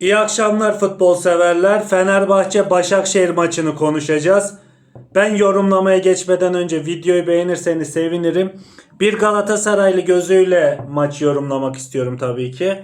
İyi akşamlar futbol severler. Fenerbahçe Başakşehir maçını konuşacağız. Ben yorumlamaya geçmeden önce videoyu beğenirseniz sevinirim. Bir Galatasaraylı gözüyle maç yorumlamak istiyorum tabii ki.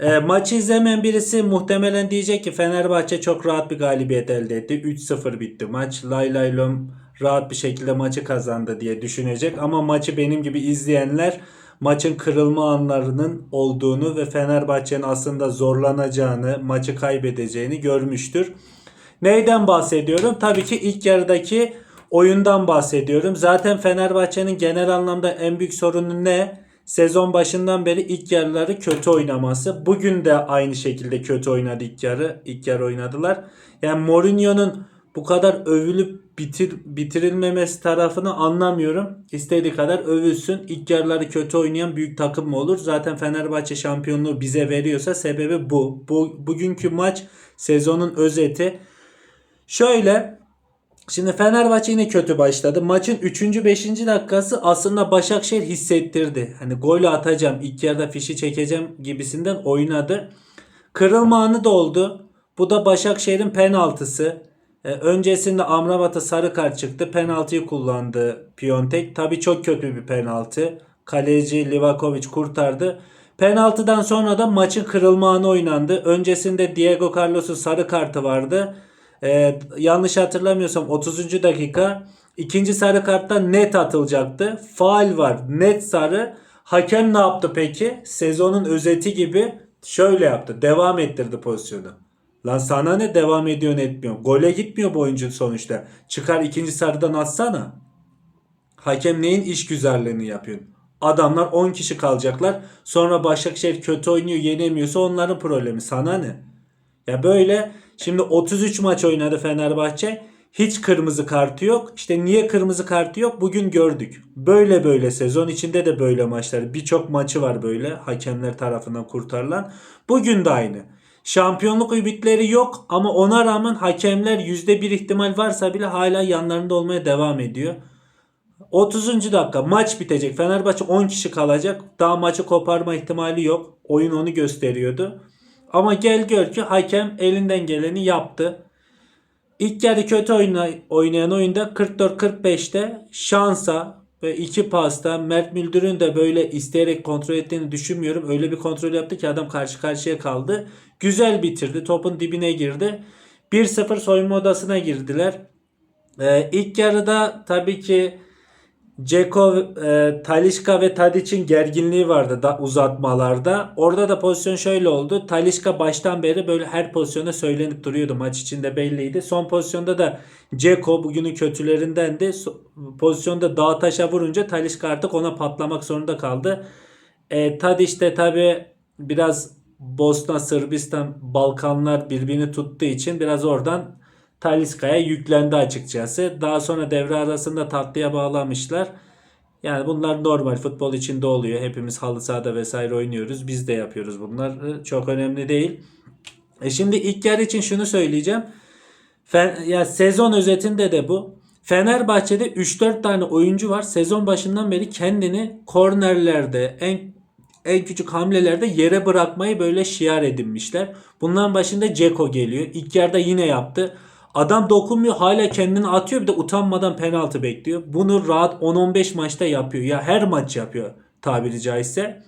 E, maçı izlemeyen birisi muhtemelen diyecek ki Fenerbahçe çok rahat bir galibiyet elde etti. 3-0 bitti maç. Lay lay lom rahat bir şekilde maçı kazandı diye düşünecek. Ama maçı benim gibi izleyenler maçın kırılma anlarının olduğunu ve Fenerbahçe'nin aslında zorlanacağını, maçı kaybedeceğini görmüştür. Neyden bahsediyorum? Tabii ki ilk yarıdaki oyundan bahsediyorum. Zaten Fenerbahçe'nin genel anlamda en büyük sorunu ne? Sezon başından beri ilk yarıları kötü oynaması. Bugün de aynı şekilde kötü oynadı ilk yarı. İlk yarı oynadılar. Yani Mourinho'nun bu kadar övülüp bitir, bitirilmemesi tarafını anlamıyorum. İstediği kadar övülsün. İlk yarıları kötü oynayan büyük takım mı olur? Zaten Fenerbahçe şampiyonluğu bize veriyorsa sebebi bu. bu bugünkü maç sezonun özeti. Şöyle Şimdi Fenerbahçe yine kötü başladı. Maçın 3. 5. dakikası aslında Başakşehir hissettirdi. Hani gol atacağım, ilk yarıda fişi çekeceğim gibisinden oynadı. Kırılma anı da oldu. Bu da Başakşehir'in penaltısı. Ee, öncesinde Amrabat'a sarı kart çıktı. Penaltıyı kullandı Piontek. Tabii çok kötü bir penaltı. Kaleci Livakovic kurtardı. Penaltıdan sonra da maçın kırılma anı oynandı. Öncesinde Diego Carlos'un sarı kartı vardı. Ee, yanlış hatırlamıyorsam 30. dakika ikinci sarı karttan net atılacaktı. Faal var. Net sarı. Hakem ne yaptı peki? Sezonun özeti gibi şöyle yaptı. Devam ettirdi pozisyonu. Lan sana ne devam ediyor etmiyor. Gole gitmiyor bu oyuncu sonuçta. Çıkar ikinci sarıdan atsana. Hakem neyin iş güzelliğini yapıyor? Adamlar 10 kişi kalacaklar. Sonra Başakşehir kötü oynuyor yenemiyorsa onların problemi. Sana ne? Ya böyle şimdi 33 maç oynadı Fenerbahçe. Hiç kırmızı kartı yok. İşte niye kırmızı kartı yok? Bugün gördük. Böyle böyle sezon içinde de böyle maçlar. Birçok maçı var böyle hakemler tarafından kurtarılan. Bugün de aynı. Şampiyonluk ümitleri yok ama ona rağmen hakemler %1 ihtimal varsa bile hala yanlarında olmaya devam ediyor. 30. dakika maç bitecek. Fenerbahçe 10 kişi kalacak. Daha maçı koparma ihtimali yok. Oyun onu gösteriyordu. Ama gel gör ki hakem elinden geleni yaptı. İlk yarı kötü oyna, oynayan oyunda 44-45'te şansa ve iki pasta Mert Müldür'ün de böyle isteyerek kontrol ettiğini düşünmüyorum. Öyle bir kontrol yaptı ki adam karşı karşıya kaldı. Güzel bitirdi. Topun dibine girdi. 1-0 soyunma odasına girdiler. Ee, ilk yarıda tabii ki Ceko, e, Talişka ve Tadic'in gerginliği vardı da uzatmalarda. Orada da pozisyon şöyle oldu. Talişka baştan beri böyle her pozisyona söylenip duruyordu. Maç içinde belliydi. Son pozisyonda da Ceko bugünün kötülerindendi. So- pozisyonda dağ taşa vurunca Talişka artık ona patlamak zorunda kaldı. E, Tadic de tabi biraz Bosna, Sırbistan, Balkanlar birbirini tuttuğu için biraz oradan Taliska'ya yüklendi açıkçası. Daha sonra devre arasında tatlıya bağlamışlar. Yani bunlar normal futbol içinde oluyor. Hepimiz halı sahada vesaire oynuyoruz. Biz de yapıyoruz bunlar. Çok önemli değil. E şimdi ilk yarı için şunu söyleyeceğim. Fen, ya sezon özetinde de bu. Fenerbahçe'de 3-4 tane oyuncu var. Sezon başından beri kendini kornerlerde, en en küçük hamlelerde yere bırakmayı böyle şiar edinmişler. Bunların başında Ceko geliyor. İlk yarıda yine yaptı. Adam dokunmuyor hala kendini atıyor bir de utanmadan penaltı bekliyor. Bunu rahat 10-15 maçta yapıyor. Ya her maç yapıyor tabiri caizse.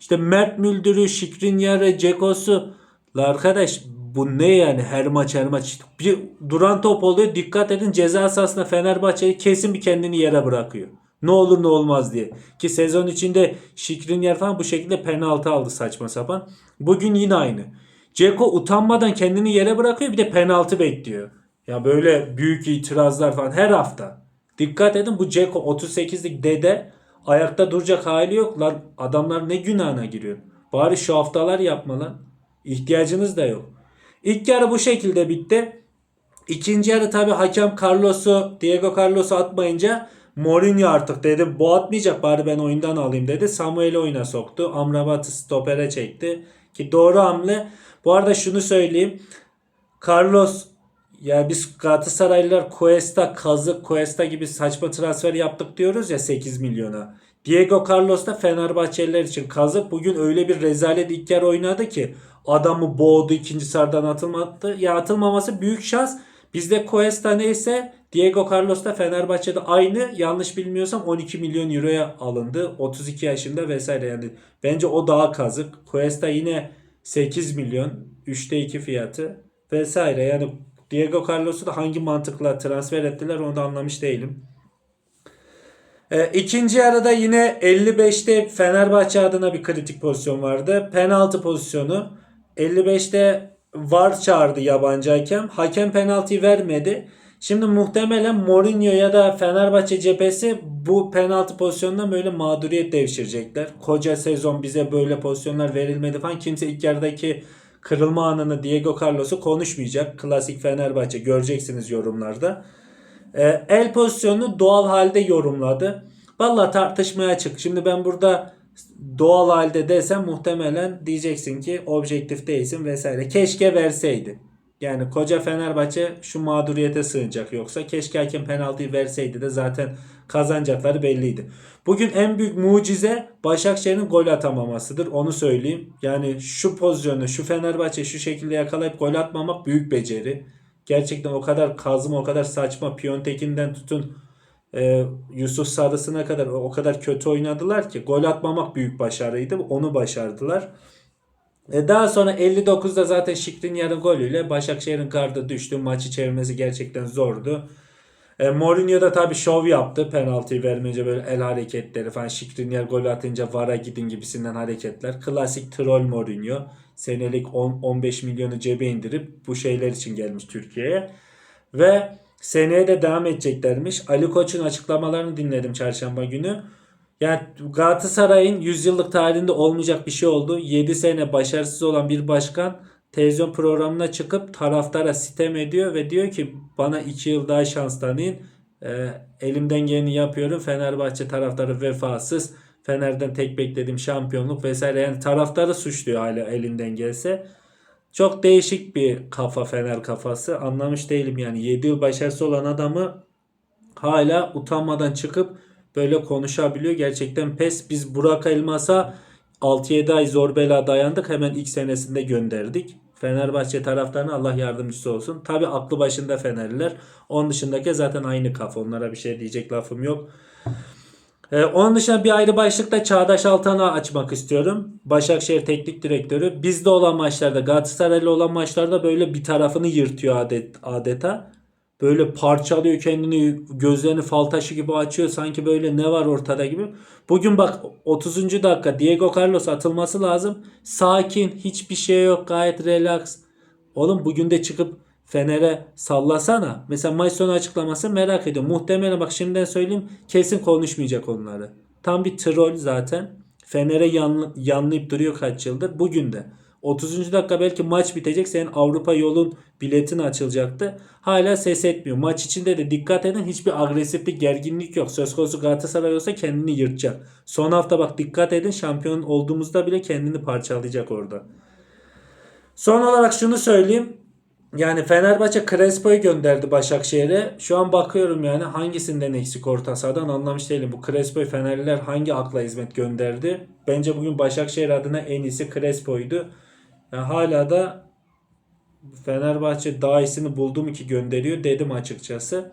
İşte Mert Müldür'ü, Şikrinyar'ı, Ceko'su. Arkadaş bu ne yani her maç her maç. Bir duran top oluyor dikkat edin ceza sahasında Fenerbahçe kesin bir kendini yere bırakıyor. Ne olur ne olmaz diye. Ki sezon içinde Şikrinyar falan bu şekilde penaltı aldı saçma sapan. Bugün yine aynı. Ceko utanmadan kendini yere bırakıyor bir de penaltı bekliyor. Ya böyle büyük itirazlar falan her hafta. Dikkat edin bu Ceko 38'lik dede ayakta duracak hali yok lan. Adamlar ne günahına giriyor. Bari şu haftalar yapma lan. İhtiyacınız da yok. İlk yarı bu şekilde bitti. İkinci yarı tabi hakem Carlos'u Diego Carlos'u atmayınca Mourinho artık dedi bu atmayacak bari ben oyundan alayım dedi. Samuel'i oyuna soktu. Amrabat'ı stopere çekti. Ki doğru hamle. Bu arada şunu söyleyeyim. Carlos ya biz Galatasaraylılar Cuesta, Kazık, Cuesta gibi saçma transfer yaptık diyoruz ya 8 milyona. Diego Carlos da Fenerbahçeliler için kazık. Bugün öyle bir rezalet ilk yarı oynadı ki adamı boğdu ikinci sarıdan atılmadı. Ya atılmaması büyük şans. Bizde Cuesta neyse Diego Carlos da Fenerbahçe'de aynı yanlış bilmiyorsam 12 milyon euroya alındı. 32 yaşında vesaire yani. Bence o daha kazık. Cuesta yine 8 milyon. 3'te 2 fiyatı vesaire. Yani Diego Carlos'u da hangi mantıkla transfer ettiler onu da anlamış değilim. E, ikinci yarıda yine 55'te Fenerbahçe adına bir kritik pozisyon vardı. Penaltı pozisyonu. 55'te VAR çağırdı yabancı hakem. Hakem penaltıyı vermedi. Şimdi muhtemelen Mourinho ya da Fenerbahçe cephesi bu penaltı pozisyonundan böyle mağduriyet devşirecekler. Koca sezon bize böyle pozisyonlar verilmedi falan. Kimse ilk yarıdaki kırılma anını Diego Carlos'u konuşmayacak. Klasik Fenerbahçe göreceksiniz yorumlarda. E, el pozisyonunu doğal halde yorumladı. Valla tartışmaya açık. Şimdi ben burada doğal halde desem muhtemelen diyeceksin ki objektif değilsin vesaire. Keşke verseydi. Yani koca Fenerbahçe şu mağduriyete sığınacak yoksa keşke hakem penaltıyı verseydi de zaten kazanacakları belliydi. Bugün en büyük mucize Başakşehir'in gol atamamasıdır. Onu söyleyeyim. Yani şu pozisyonu şu Fenerbahçe şu şekilde yakalayıp gol atmamak büyük beceri. Gerçekten o kadar kazma o kadar saçma Piyontek'inden tutun e, Yusuf Sarısı'na kadar o kadar kötü oynadılar ki gol atmamak büyük başarıydı. Onu başardılar. E daha sonra 59'da zaten Şikrinyar'ın golüyle Başakşehir'in gardı düştü. Maçı çevirmesi gerçekten zordu. E, Mourinho da tabii şov yaptı. Penaltıyı vermeyince böyle el hareketleri falan. Şikrinyar gol atınca VAR'a gidin gibisinden hareketler. Klasik troll Mourinho. Senelik 10-15 milyonu cebe indirip bu şeyler için gelmiş Türkiye'ye. Ve seneye de devam edeceklermiş. Ali Koç'un açıklamalarını dinledim çarşamba günü. Yani Galatasaray'ın 100 yıllık tarihinde olmayacak bir şey oldu. 7 sene başarısız olan bir başkan televizyon programına çıkıp taraftara sitem ediyor ve diyor ki bana 2 yıl daha şans tanıyın. Ee, elimden geleni yapıyorum. Fenerbahçe taraftarı vefasız. Fener'den tek beklediğim şampiyonluk vesaire. Yani taraftarı suçluyor hala elinden gelse. Çok değişik bir kafa Fener kafası. Anlamış değilim yani. 7 yıl başarısı olan adamı hala utanmadan çıkıp böyle konuşabiliyor. Gerçekten pes. Biz Burak Elmas'a 6-7 ay zor bela dayandık. Hemen ilk senesinde gönderdik. Fenerbahçe taraftarına Allah yardımcısı olsun. Tabi aklı başında Fenerliler. Onun dışındaki zaten aynı kafa. Onlara bir şey diyecek lafım yok. Ee, onun dışında bir ayrı başlıkta Çağdaş Altan'ı açmak istiyorum. Başakşehir Teknik Direktörü. Bizde olan maçlarda Galatasaray'la olan maçlarda böyle bir tarafını yırtıyor adet, adeta. Böyle parçalıyor kendini gözlerini fal taşı gibi açıyor. Sanki böyle ne var ortada gibi. Bugün bak 30. dakika Diego Carlos atılması lazım. Sakin hiçbir şey yok gayet relax. Oğlum bugün de çıkıp Fener'e sallasana. Mesela maç sonu açıklaması merak ediyorum. Muhtemelen bak şimdiden söyleyeyim kesin konuşmayacak onları. Tam bir troll zaten. Fener'e yan, yanlayıp duruyor kaç yıldır. Bugün de. 30. dakika belki maç bitecek. Senin Avrupa yolun biletin açılacaktı. Hala ses etmiyor. Maç içinde de dikkat edin hiçbir agresiflik, gerginlik yok. Söz konusu Galatasaray olsa kendini yırtacak. Son hafta bak dikkat edin şampiyon olduğumuzda bile kendini parçalayacak orada. Son olarak şunu söyleyeyim. Yani Fenerbahçe Crespo'yu gönderdi Başakşehir'e. Şu an bakıyorum yani hangisinden eksik orta sahadan anlamış değilim. Bu Crespo'yu Fenerliler hangi akla hizmet gönderdi? Bence bugün Başakşehir adına en iyisi Crespo'ydu. Yani hala da Fenerbahçe daha iyisini buldum ki gönderiyor dedim açıkçası.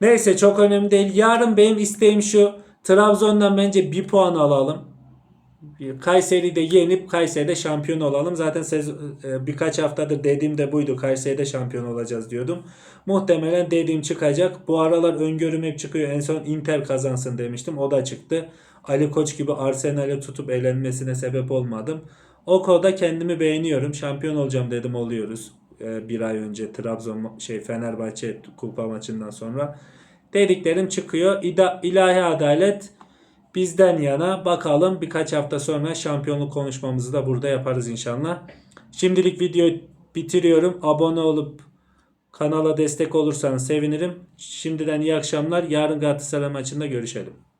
Neyse çok önemli değil. Yarın benim isteğim şu. Trabzon'dan bence bir puan alalım. Kayseri'de yenip Kayseri'de şampiyon olalım. Zaten sezon, e, birkaç haftadır dediğim de buydu. Kayseri'de şampiyon olacağız diyordum. Muhtemelen dediğim çıkacak. Bu aralar öngörüm hep çıkıyor. En son Inter kazansın demiştim. O da çıktı. Ali Koç gibi Arsenal'e tutup elenmesine sebep olmadım. O koda kendimi beğeniyorum. Şampiyon olacağım dedim oluyoruz. E, bir ay önce Trabzon şey Fenerbahçe kupa maçından sonra. Dediklerim çıkıyor. İda, ilahi adalet bizden yana. Bakalım birkaç hafta sonra şampiyonluk konuşmamızı da burada yaparız inşallah. Şimdilik videoyu bitiriyorum. Abone olup kanala destek olursanız sevinirim. Şimdiden iyi akşamlar. Yarın Galatasaray maçında görüşelim.